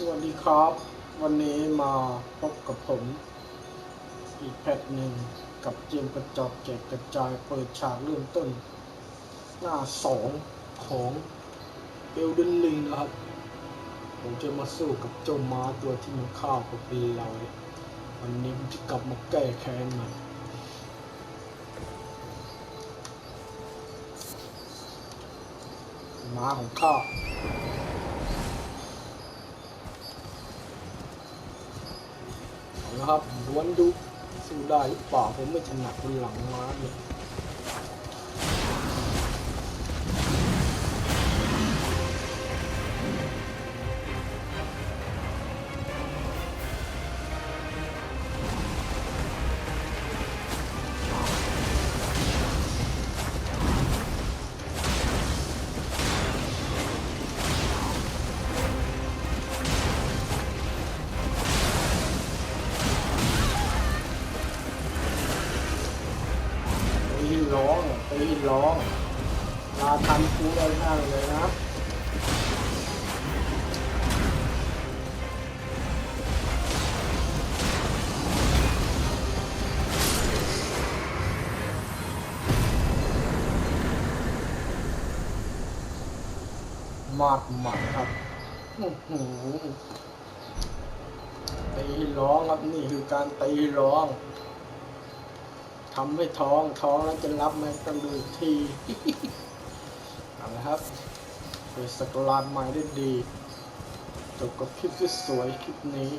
สวัสดีครับ วันนี้มาพบกับผม อีกแพทหนึ่งกับเกมกระจอกแจกกระจายเปิดฉากเริ่มต้น หน้าสองของเอลเดนลิงนะครับ ผมจะมาสู้กับเจ้าม้าตัวที่มันฆ่าผมเป็นเราวันนี้ผมจะกลับมาแก้แค้นมันม้าของข้า ครับวนดูสู้ได้หรือเปล่าผมไม่ถนัดบนหลังม้าเนี่ย ตีร้องตีร้องลาทันคูเลยนั่นเลยนะครับหมัดหมัดครับอื้อหือตีร้องครับนี่คือการตีร้อง ทำให้ท้องท้องแล้วจะรับไหมต้องดูทีเอาละครับเป็นสกราดใหม่ได้ดีจบกับคลิปที่สวยคลิปนี้